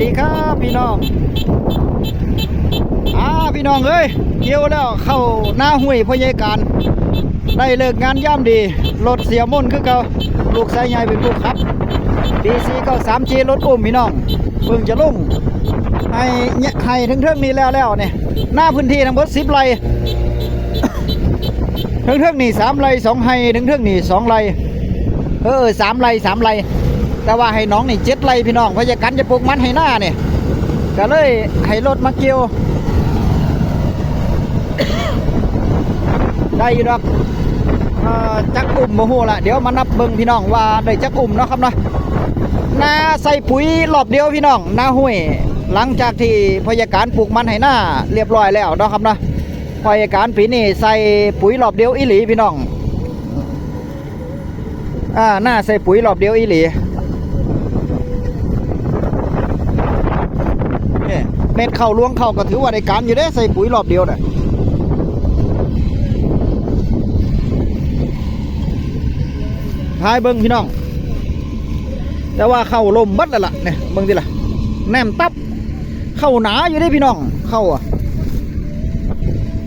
ดีครับพี่น้องอ่าพี่น้องเอ้ยเกี่ยวแล้วเข้าหน้าห้วยพยาการ ได้เลิกงานย่ำดีรถเสียมุ่นคือเก่าลูกสายใหญ่เป็นผู้ขับดีซีก้าสามจีรถอุ้มพี่น้องเพิ่งจะลุ่งให้เนี่ยให้ถึงเท่งนี้แล้วแล้วเนี่ยหน้าพื้นที่ทั้งหมดสิบไร่ถึงเท่งนี่สามไร่สองไร่ถึงเท่งนี่สองไร่เออสามไร่สามไร่ แต่ว่าให้น้องนี่เจ็ดไร่พี่น้องพรากันจะปลูกมันให้หน้าเนี่ยก็เลยให้รถมาเกี่ยวได้อยู่ดอกจักอุ่มโมโหละเดี๋ยวมานับเบิ่งพี่น้องว่าได้จักอุ่มเนาะครับเนาะนาใส่ปุ๋ยรอบเดียวพี่น้องนาห้วยหลังจากที่พยาการปลูกมันให้หน้าเรียบร้อยแล้วเนาะครับเนาะพยาการปีนี้ใส่ปุ๋ยรอบเดียวอีหลีพี่น้องอ่าหน้าใส่ปุ๋ยรอบเดียวอีหลีเนี่ยเม็ดเข้าล้วงเข้าก็ถือว่าได้การอยู่เด้ใส่ปุ๋ยรอบเดียวน่ะพายเบิ้งพี่น้อง แต่ว่าเข้าลมบัดแล้วล่ะเนี่ยเบิ้งดิล่ะแนมตับ เข้าหนาอยู่ได้พี่น้อง เข้าอะ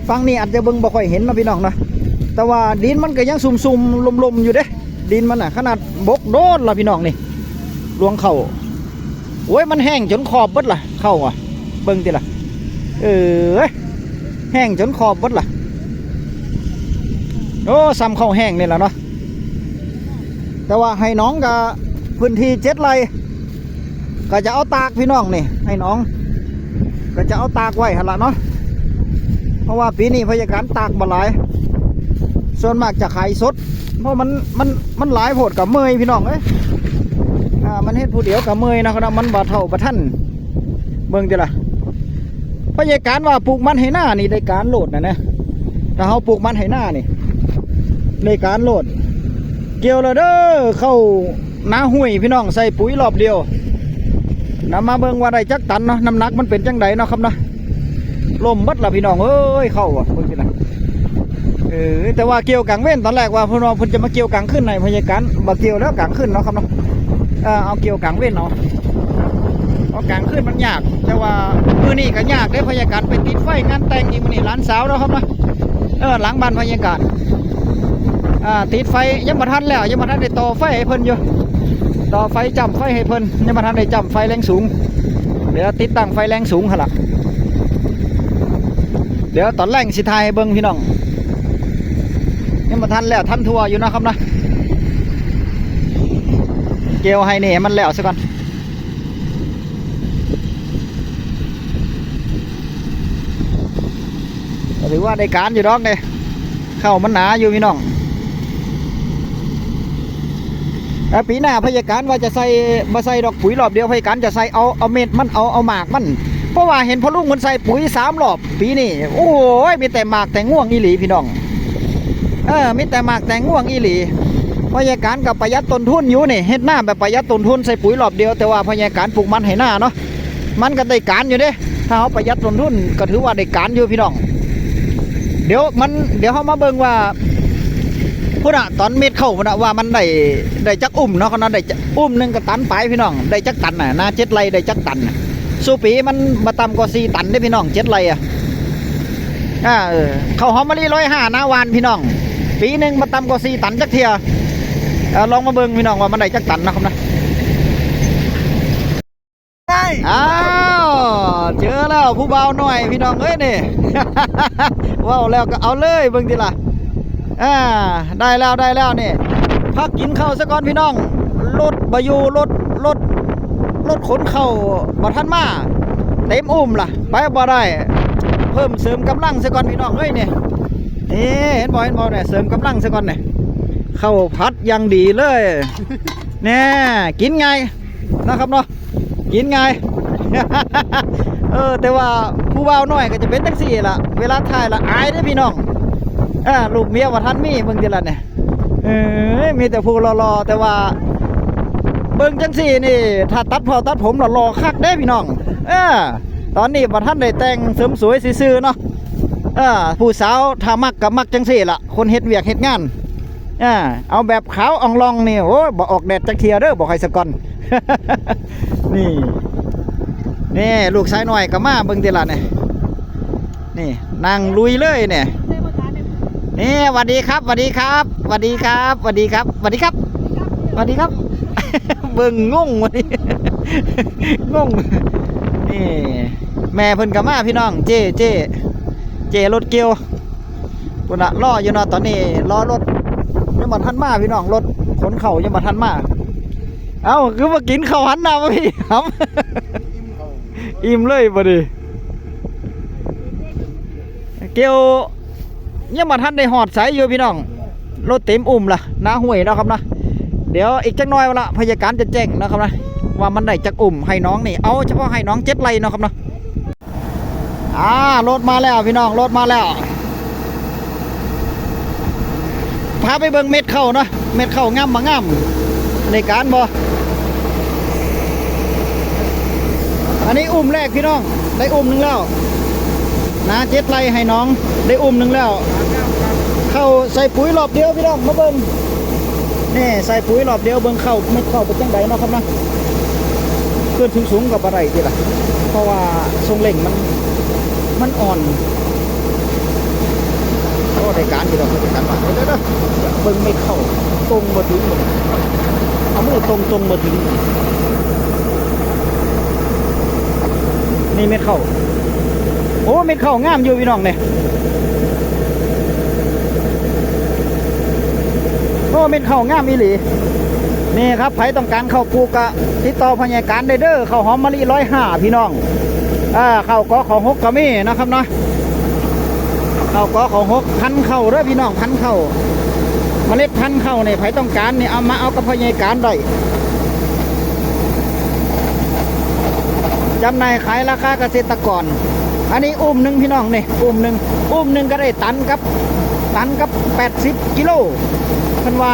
ฟังนี่อาจจะเบิ้งบ่ค่อยเห็นนะพี่น้องนะแต่ว่าดินมันก็ยังซุ่มๆลมๆอยู่เด้ดินมันอะ ขนาดบกโดนละพี่น้องนี่ลวงเข้าโอ้ยมันแห้งจนขอบบิดล่ะ เข้าอะ เบิ้งดิล่ะ เออแห้งจนขอบบดล่ะ โอ้ซ้ำเข้าแห้งนี่แหละเนาะ แต่ว่าให้น้องกับพื้นที่เจ็ดไร่ก็จะเอาตากพี่น้องนี่ให้น้อง ก็จะเอาตากไว้หันละเนาะเพราะว่าปีนี้พยาการตากบ่หลาย ส่วนมากจะขายสด เพราะมันมันมันหลายโพดกับเมยพี่น้องเอ้ยอ่ามันเฮ็ดผู้เดียวกับเมยนะครับมันบ่เท่าบ่ท่านเบิ่งจ้ะล่ะ พยาการว่าปลูกมันให้หน้านี่ได้การโหลดนะนะถ้าเฮาปลูกมันให้หน้านี่ได้การโหลด เกี่ยวแล้วเด้อเข้าน้าห้วยพี่น้องใส่ปุ๋ยรอบเดียวนำมาเบิ่งว่าได้จักตันเนาะน้ำหนักมันเป็นจังไดเนาะครับเนาะลมบัดละพี่น้องเอ้ยเข้าอะเบิ่งสินะเออแต่ว่าเกี่ยวกลางเว้นตอนแรกว่าพี่น้องเพิ่นจะมาเกี่ยวกลางขึ้นในพยาการบ่เกี่ยวแล้วกลางขึ้นเนาะครับเนาะเออเอาเกี่ยวกลางเว้นเนาะ เอากลางขึ้นมันยาก แต่ว่ามื้อนี้ก็ยากเด้พยาการไปติดไฟงานแต่งอีกมื้อนี้หลานสาวเนาะครับนะเออหลังบ้านพยาการอ่าติดไฟยังมาทันแล้วยังมาทันได้ต่อไฟให้เพิ่นอยู่ต่อไฟจำไฟให้เพิ่นยังมาทันได้จำไฟแรงสูง เดี๋ยวติดตั้งไฟแรงสูงหั่นล่ะเดี๋ยวตอนแรงสิทายเบิ่งพี่น้องยังมาทันแล้วทันทัวอยู่นะครับนะเกลียวให้นี่ให้มันแล้วซะก่อน หรือว่าได้การอยู่ดอกเนี่ยเข้ามันหนาอยู่พี่น้องปีหน้าพยาการว่าจะใส่มาใส่ดอกปุ๋ยรอบเดียวพยาการจะใส่เอาเอาเม็ดมันเอาเอาหมากมันเพราะว่าเห็นพ่อลุงมันใส่ปุ๋ยสามรอบปีนี้โอ้ยมีแต่หมากแต่ง่วงอีหลีพี่น้องเออมีแต่หมากแต่ง่วงอีหลีพยาการกับประหยัดต้นทุนอยู่นี่เฮ็ดหน้าแบบประหยัดต้นทุนใส่ปุ๋ยรอบเดียวแต่ว่าพยาการปลูกมันให้หน้าเนาะมันก็ได้การอยู่เด้ถ้าเขาประหยัดต้นทุนก็ถือว่าได้การอยู่พี่น้อง เดี๋ยวมันเดี๋ยวเขามาเบิ่งว่าพุ่นอะตอนเม็ดเข้าพุ่นอะว่ามันได้ได้จักอุ้มเนาะเขาเนาะได้จักอุ้มหนึงก็ตันไปพี่น้องได้จักตันน่ะนาเจ็ดไรได้จักตันน่ะสู้ปีมันมาต่ำกว่าสี่ตันได้พี่น้องเจ็ดไรอะอ่าเออเข้าวหอมมะลิร้อยห้านาวานพี่น้อง ปีหนึ่งมาต่ำกว่าสี่ตันจักเทียเออลองมาเบิ่งพี่น้องว่ามันได้จักตันนะครับนะใช่ อ้าวเจอแล้ว ผู้เบาหน่อย พี่น้องเอ้ยนี่ว้าวแล้วก็เอาเลยเบิ่งทีละอ่าได้แล้วได้แล้วนี่พักกินข้าวซะก่อนพี่น้องรถบายูรถรถรถขนเข้าวบ่ทันมาเต็มอุ้มล่ะ ไปบ่ได้ เพิ่มเสริมกำลังซะก่อนพี่น้องเอ้ยนี่นี่เห็นบ่เห็นบ่เนี่ยเสริมกำลังซะก่อนเนี่ยเข้าวผัดยังดีเลยเนี่ยกินไงนะครับเนาะกินไง เออ แต่ว่าผู้บ่าวน้อยก็จะเป็นจังสี่ละเวลาถ่ายละอายเด้พี่น้องอ่าลูกเมียว่าท่านมีเบิ่งทีละเนี่ยเออมีแต่ผู้รอๆแต่ว่าเบิ่งจังสี่นี่ ถ้าตัดพอตัดผมรอๆคักเด้พี่น้องเออตอนนี้บ่ท่านได้แต่งเสริมสวยซื่อๆเนาะเออผู้สาวถ้ามักกับมักจังสี่ละคนเฮ็ดเวียกเฮ็ดงานอ่าเอาแบบขาวอ่องลองนี่โอ้ยบ่ออกแดดจักเทียเด้อบอกให้สะก่อนนี่ นี่ลูกชายหน่อยก็มาเบิ่งติละเนี่ยนี่นั่งลุยเลยเนี่ยนี่สวัสดีครับสวัสดีครับสวัสดีครับสวัสดีครับสวัสดีครับสวัสดีครับ เบิ่งงงวันนี้งงนี่แม่เพิ่นก็มาพี่น้อง เจเจเจรถเกียวปุ่นอะรออยู่เนาะตอนนี้รอรถยังมาทันมาพี่น้องรถขนเข่ายังมาทันมาเอ้าคือมากินเข้าวหันหน้ามาพี่ครับ อิ่มเลยบ่ดิเกี่ยวยังมาทันได้หอดสายอยู่พี่น้องรถเต็มอุ่มล่ะน้าห่วยนะครับนะเดี๋ยวอีกจักหน่อยละพยาการจะแจ้งนะครับนะว่ามันได้จักอุ่มให้น้องนี่เอาเฉพาะให้น้องเจ็ดไรนะครับนะอ่ารถมาแล้วพี่น้องรถมาแล้วพาไปเบิ่งเม็ดเข้านะเม็ดเข้าง่ำมาง่ำในการบ่ อั นนี้อุ้มแรกพี่น้อง ได้อุ้มหนึ่งแล้วนาเจ็ดไรให้น้องได้อุ้มหนึ่งแล้ว เข้าใส่ปุ๋ยรอบเดียวพี่น้องมาเบิ่งนี่ใส่ปุ๋ยรอบเดียวเบิ่งเข้าไม่เข้าเป็นจังไดเนาะครับนะขึ้นสูงสูงกับอะไรทีละเพราะว่าทรงเล่งมันมันอ่อนโอ้ได้การที่เราได้การมาเด้อเด้อเบิ่งไม่เข้าตรงมาถึงเอามือตรงตรงมาถึง นี่เม็ดเข้าโอ้เม็ดเข้างามอยู่พี่น้องเนี่ยโอ้เม็ดเข้างามอีหลีนี่ครับใครต้องการเข้าปลูกกะติดต่อพญาการได้เด้อเข้าวหอมมะลิร้อยห้าพี่น้องอ่าเข้าวกอของหกก็มีนะครับเนาะเข้าวกอของหกพันเข้าเด้อพี่น้องพันเข้าเมล็ดพันเข้าเนี่ยใครต้องการเนี่ยเอามาเอากับพญาการได้ จำหน่ายขายราคาเกษตรกร อันนี้อุ้มหนึ่งพี่น้องนี่อุ้มหนึ่งอุ้มหนึ่งก็ได้ตันครับ ตันกับ 80 กิโลพันวา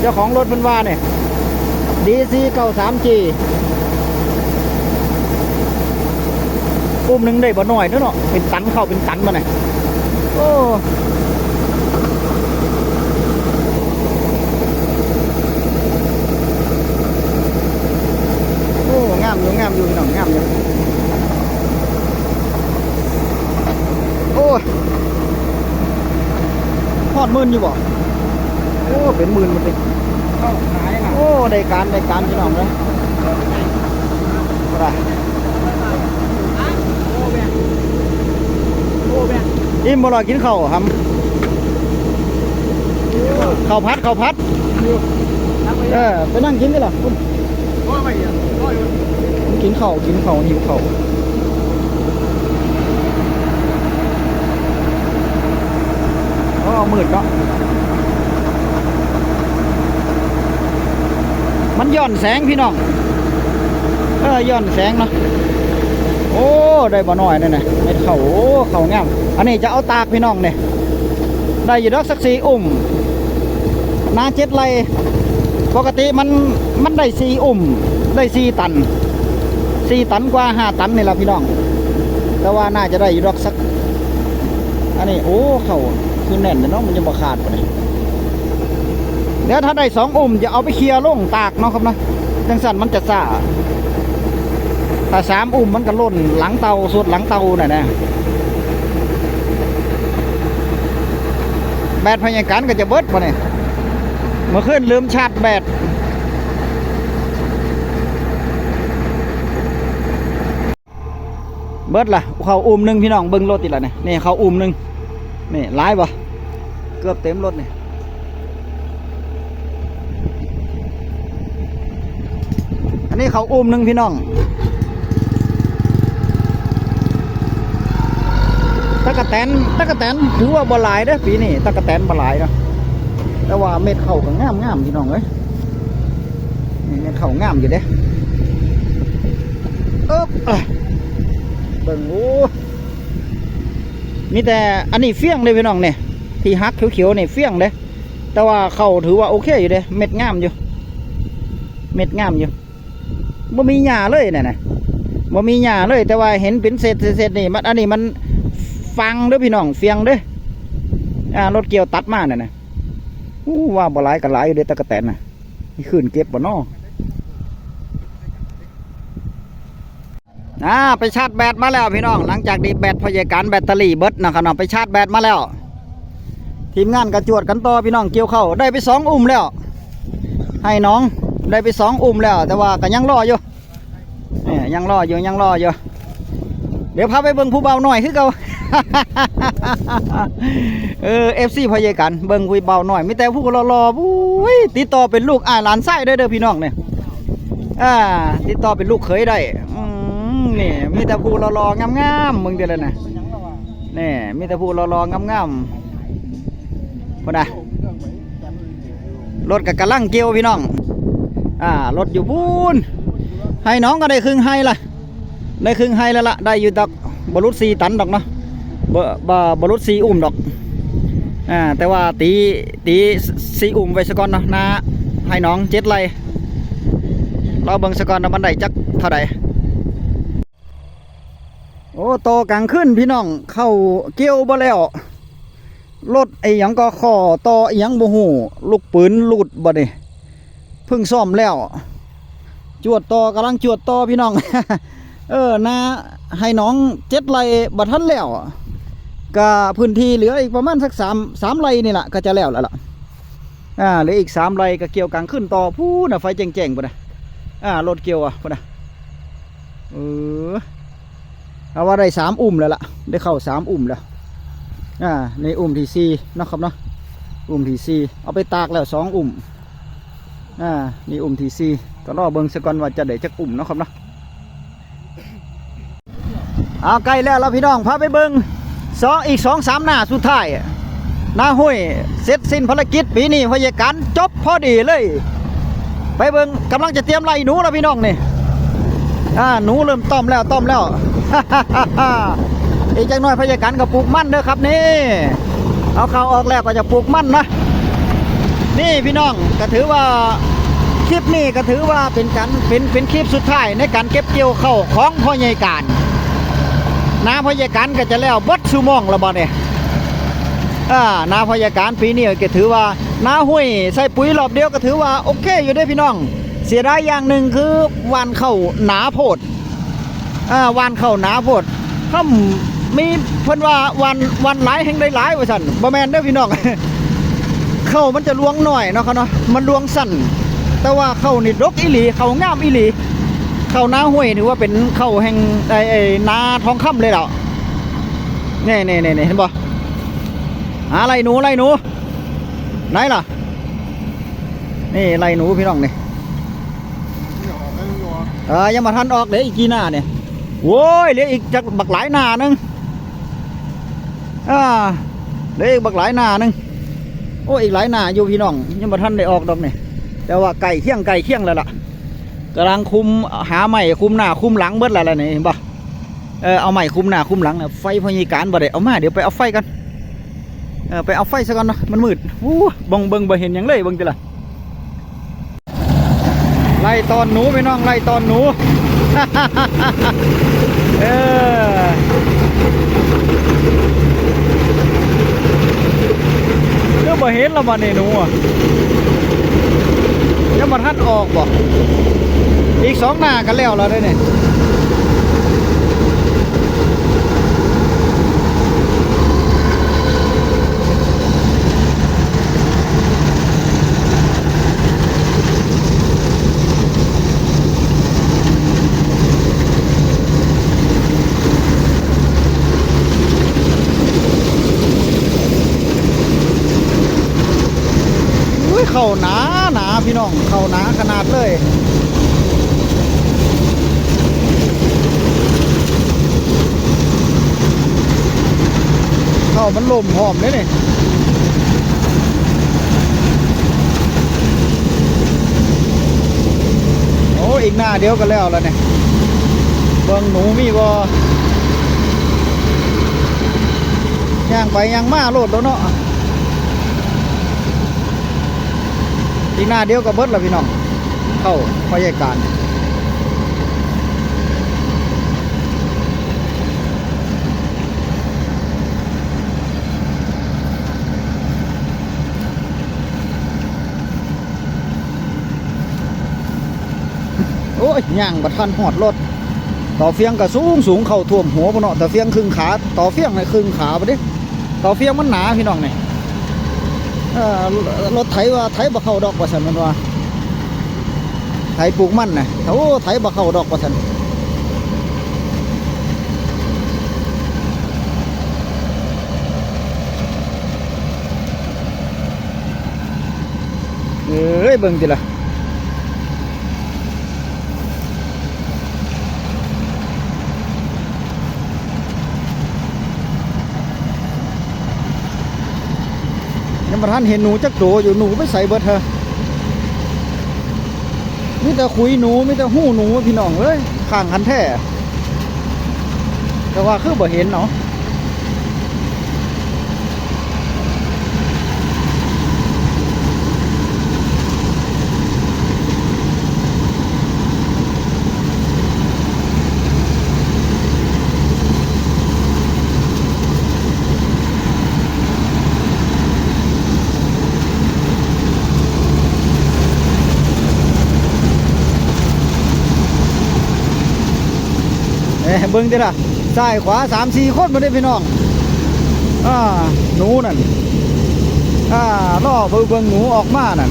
เจ้าของรถพันวาเนี่ยดีซีเก่าสามจีอุ้มหนึ่งได้บ่หน่อยเนาะเป็นตันเข้าเป็นตันมาเนี่ยโอ้โอ้งามอยู่งามอยู่พี่น้องงามอยู่ โอ้ยทอดห มื่นอยู่บ่โอ้เป็นหมื่นมันติโอ้ได้การได้การพี่น้องเลยบ่ได้อิ่มบ่ล่ะกินข้าวครับข้าวพัดข้าวพัดเออไปนั่งกินกันล่ะคุณกินข้าวกินข้าวหิวข้าว อ๋อมืดเนาะมันย้อนแสงพี่น้องเออย้อนแสงเนาะโอ้ได้บ่น้อยนี่นะเม็ดเขาโอ้เขางามอันนี้จะเอาตากพี่น้องเนี่ยได้อยู่ดอกสักสี่อุ่มนาเจ็ดไรปกติมันมันได้สี่อุ่มได้สี่ตันสี่ตันกว่าห้าตันนี่ละพี่น้อง แต่ว่าน่าจะได้อยู่ดอกสัก อันนี้โอ้เขา คือแน่นเลยเนาะมันจะบ่ขาดปะเนี่ยเดี๋ยวถ้าได้สองอุ่มจะเอาไปเคลียร์ลงตากเนาะครับนะจังสันมันจะซ่าถ้าสามอุ่มมันก็ล่นหลังเตาสุดหลังเตาน่ะนะแบตพยาการก็จะเบิดปะเนี่ยเมื่อคืนลืมชาร์จแบตเบิดล่ะเขาอุ่มหนึ่งพี่น้องเบิ้งรถติดละเนี่ยนี่เขาอุ่มหนึ่งนี่ร้ายปะ เกือบเต็มรถนี่อันนี้เขาอุ่มหนึ่งพี่น้อง ตะกะแตน ตะกะแตนถือว่าบหลายเด้อปีนี้ตะกะแตนบหลายเนาะแต่ว่าเม็ดเข่าก็งามงามพี่น้องเอ้ยนี่เม็ดเข่างามอยู่เด้เอ๊บเบิ่งโอ้มีแต่อันนี้เฟี้ยงเลยพี่น้องเนี่ย ที่ฮักเขียวๆเนี่ยเฟี้ยงเลยแต่ว่าเขาถือว่าโอเคอยู่เด้เม็ดงามอยู่ เม็ดงามอยู่บ่มีหญ้าเลยเนี่ยนะบ่มีหญ้าเลย แต่ว่าเห็นเป็นเศษเศษๆนี่มันอันนี้มันฟังเด้อพี่น้องเฟียงเด้ออ่ารถเกี่ยวตัดมาเนี่ยนะว่าบ่หลายก็หลายอยู่เด้ตะกะแตนน่ะขึ้นเก็บบ่นออ่าไปชาร์จแบตมาแล้วพี่น้อง หลังจากดีแบตพยาการแบตเตอรี่เบิดนะครับน้องไปชาร์จแบตมาแล้ว ทีมงานกระจวดกันต่อพี่น้องเกี่ยวเข้าได้ไปสองอุ้มแล้ว ให้น้องได้ไปสองอุ้มแล้ว แต่ว่าก็ยังรออยู่เนี่ยยังรออยู่ยังรออยู่เดี๋ยวพาไปเบิ่งผู้เบาหน่อยคือเก่าเออเอฟซีพยาการเบิ่งผู้เบาหน่อยไมีแต่ผู้รอๆปุ้ยติดต่อเป็นลูกอ้าหลานไส้ได้เด้อพี่น้องเนี่ยอ่าติดต่อเป็นลูกเขยได้อืมนี่มีแต่ผู้รอๆงามๆมึงเดี๋ยวเลยนะนี่มีแต่ผู้รอๆงามๆ พุ่นนะรถกับกระลังเกี่ยวพี่น้อง อ่ารถอยู่บูนให้น้องก็ได้ครึ่งให้ละได้ครึ่งให้แล้วละได้อยู่ดอกบรุษสีตันดอกเนาะบ่บ่บรุษสีอุ้มดอกอ่าแต่ว่าตีตีสีอุ้มไว้ซะก่อนเนาะนะให้น้องเจ็ดไรเราเบิ่งสกอนว่ามันได้จักเท่าใดโอ้โตกลางขึ้นพี่น้องเข้าเกี่ยวบ่แล้ว รถไอ้ยังก็ข้อต่อไอ้ยังบ่ฮู้ลูกปืนหลุดบ่นี่เพิ่งซ่อมแล้ว จวดต่อกำลังจวดต่อพี่น้อง เออนาให้น้องเจ็ดไร่บ่ทันแล้วก็พื้นที่เหลืออีกประมาณสักสามสามไร่นี่แหละก็จะแล้วแล้วล่ะอ่าเหลืออีกสามไร่ก็เกี่ยวกลางขึ้นต่อพู้น่ะไฟแจ้งๆบ่นะอ่ารถเกี่ยวอะพุ่นะเออเอาว่าได้สามอุ้มแล้วล่ะ ได้เข้าสามอุ้มแล้ว อ่าในอุ้มที่สี่เนาะครับเนาะอุ้มที่สี่เอาไปตากแล้วสองอุ้มอ่านี่อุ้มที่สี่ก็รอเบิ่งสกอนว่าจะได้จักอุ้มเนาะครับเนาะเอาใกล้แล้วเราพี่น้องพาไปเบิ่งสองอีกสองสามหน้าสุดท้ายหน้าห้วยเสร็จสิ้นภารกิจปีนี้พยาการจบพอดีเลย ไปเบิ่งกำลังจะเตรียมไล่หนูแล้วพี่น้องนี่อ่าหนูเริ่มต้อมแล้วต้อมแล้ว อีกจังน้อยพยาการกับปลูกมั่นเด้อครับนี่ เอาเข้าออกแล้วก็จะปลูกมั่นนะ นี่พี่น้องก็ถือว่าคลิปนี้ก็ถือว่าเป็นการเป็นเป็นคลิปสุดท้ายในการเก็บเกี่ยวเข้าของพ่อใหญ่การนาพ่อใหญ่การก็จะแล้วบดชั่วโมงล้วบ่เนี่ยอ่านาพยาการปีนี้ก็ถือว่านาห้วยใส่ปุ๋ยรอบเดียวก็ถือว่าโอเคอยู่ได้พี่น้อง เสียดายอย่างหนึ่งคือวานเข้าหนาโพดอ่าวานเข้าหนาโพดถ้า มีเพิ่นว่าวันวันหลายแห่งได้หลายว่าสั่นบ่แม่นเด้อพี่น้อง เข้ามันจะลวงหน่อยเนาะครับเนาะมันลวงสั้นแต่ว่าเข้านี่ดกอีหลีเข้างามอีหลีเข้านาห้วยถือว่าเป็นเข้าแห่งไอ้ไอ้นาทองคำเลยแล้วนี่นี่นี่นี่เห็นบ่หาไล่หนูอะไล่หนูไหนล่ะนี่ไล่หนูพี่น้องนี่เออยังมาทันออกเดี๋ยวอีกกี่หน้าเนี่ยโว้ยเหลืออีกจักบักหลายหน้านึง อ่าเหลืออีกบักหลายหน้าหนึงโอ้ยอีกหลายหน้าอยู่พี่น้องยังมาทันได้ออกดอกนี่แต่ว่าไก่เคี่ยงไก่เคี่ยงแล้วล่ะกำลังคุมหาใหม่คุมหน้าคุมหลังเบิดแล้วล่ะนี่เห็นปะเออเอาใหม่คุมหน้าคุมหลังน่ะไฟพยิการบ่ได้เอามาเดี๋ยวไปเอาไฟกันเออไปเอาไฟซะก่อนเนาะมันมืดวู้บงเบิงบ่เห็นยังเลยเบิงติล่ะไล่ตอนหนูไปน้องไล่ตอนหนูเออเรื่อง บ่เห็นละบ่เนี่ยหนูอะยังมาทันออกบ่อีกสองหน้ากันแล้วเราได้เนี่ย เข่าหนาหนาพี่น้องเข่าหนาขนาดเลยเข่ามันลมหอมเลยนี่โอ้อีกหน้าเดียวก็แล้วแล้วเนี่ยเบิ่งหนูมีบ่ย่างไปย่างมาโลดแล้วเนาะ อีกหน้าเดียวก็เบิดแล้วพี่น้อง เข้าพยาการโอ้ยย่างบัดทันหอดรถต่อเฟียงก็สูงสูงเข้าท่วมหัวพุ่นเนาะแต่เฟียงครึ่งขา ต่อเฟียงในครึ่งขาไปดิต่อเฟียงมันหนาพี่น้องเนี่เออ รถไถว่าไถบะเข้าดอกว่าสันมันว่าไถปลูกมันน่ะโอ้ไถบะเข้าดอกว่าสันเอ้ยเบิ่งจิล่ะ ประธาท่านเห็นหนูจักโตอยู่หนูไปใส่เบิดเธอมิแต่คุยหนูมิแต่หู้หนูพี่น้องเอ้ยข้างคันแท้แต่ว่าคือบ่เห็นเนาะ เอ้ยเบิ่งติล่ะซ้ายขวาสามสี่คนมาได้พี่น้องอ่าหนูนั่นอ่าล่อเบิ้งหนูออกมานั่น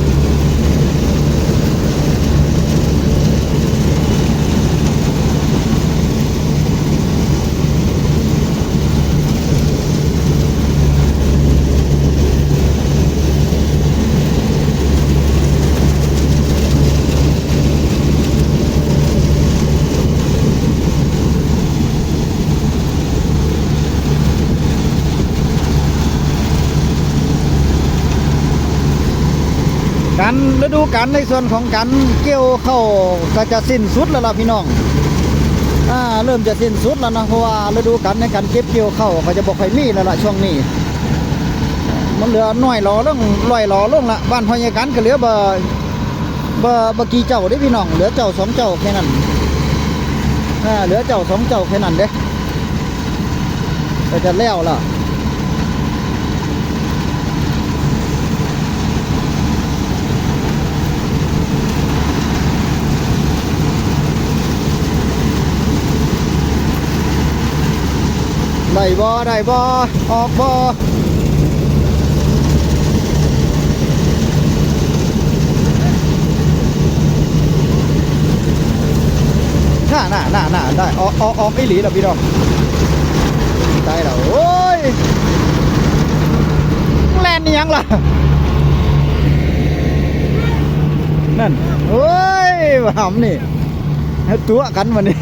การฤดูกาลในส่วนของการเกี่ยวเข้าก็จะสิ้นสุดแล้วล่ะพี่น้องอ่าเริ่มจะสิ้นสุดแล้วนะเพราะว่าฤดูกาลในการเก็บเกี่ยวเข้าก็จะบอกค่อยมีแล้วล่ะช่วงนี้ มันเหลือน้อยหลอลงลอยหลอลงละบ้านพญาการก็เหลือบ่บ่บ่กี่เจ้าเด้พี่น้องเหลือเจ้าสองเจ้าแค่นั้นอ่าเหลือเจ้าสองเจ้าแค่นั้นเด้ก็จะแล้วล่ะ ได้บ่ได้บ่ออกบ่น่าหน่าหน่าหน่าได้ออกออกออกไอหลีแล้วพี่น้องได้แล้วโอ้ยแลนนี่ยังล่ะนั่นโอ้ยหำนี่ตัวกันมานี่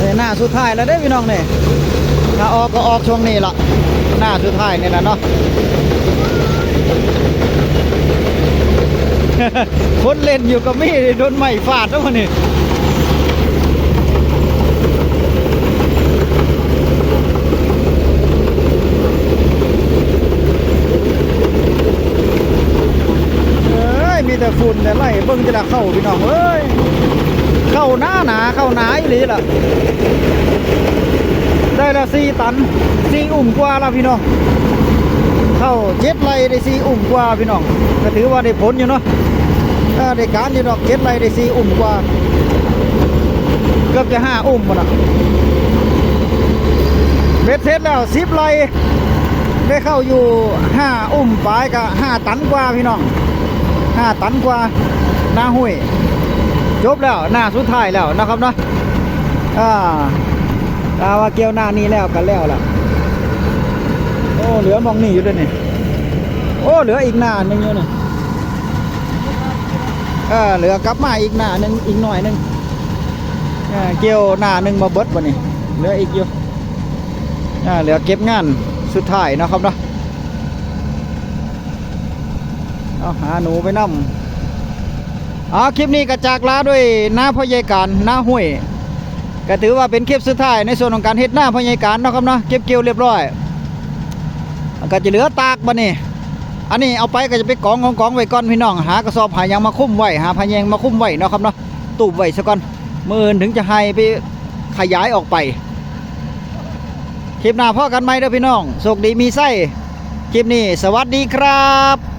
นี่หน้า สุดท้ายแล้วเด้พี่น้องนี่ถ้าออกก็ออกช่วงนี้ละหน้าสุดท้ายนี่แหละเนาะคนเล่นอยู่กับมีโดนไม้ฟาดแล้วมันนี่เอ้ยมีแต่ฝุ่นแต่ไล่เบิ่งจะละเข้าพี่น้องเอ้ย เข้าหน้าหนาเข้าหนาอีหลีล่ะ ได้ละสี่ตันสี่อุ่มกว่าละพี่น้อง เข้าเจ็ดไรได้สี่อุ่มกว่าพี่น้องก็ถือว่าได้ผลอยู่เนาะได้การอยู่ดอกเจ็ดไรได้สี่อุ่มกว่า เกือบจะห้าอุ่มมันอะเบ็ดเสร็จแล้วสิบไรได้เข้าอยู่ห้าอุ่มปลายกับห้าตันกว่าพี่น้องห้าตันกว่าหน้าห้วย จบแล้วหน้าสุดท้ายแล้วนะครับเนาะอ่าตาว่าเกี่ยวหน้านี้แล้วกันแล้วล่ะ โอ้เหลือมองนี่อยู่ด้วยนี่โอ้เหลืออีกหน้าหนึ่งอยู่นี่เออเหลือกลับมาอีกหน้าหนึ่งอีกหน่อยหนึ่งเออเกี่ยวหน้าหนึ่งมาเบิดวันนี้เหลืออีกอยู่อ่าเหลือเก็บงานสุดท้ายนะครับเนาะเอาหาหนูไปนำ อ่าคลิปนี้ก็จากลาด้วยหน้าพ่อใหญ่การหน้าห้วยก็ถือว่าเป็นคลิปสุดท้ายในส่วนของการเฮ็ดหน้าพ่อใหญ่การนะครับเนาะเก็บเกี่ยวเรียบร้อยก็จะเหลือตากบัดนี้อันนี้เอาไปก็จะไปกองกองกองไว้ก่อนพี่น้องหากระสอบหายังมาคุ้มไว้หาพะแยงมาคุ้มไว้นะครับเนาะตูบไว้ซะก่อนมืออื่นถึงจะให้ไปขยายออกไปคลิปหน้าพ่อกันไหมเด้อพี่น้องโชคดีมีไส้คลิปนี้ สวัสดีครับ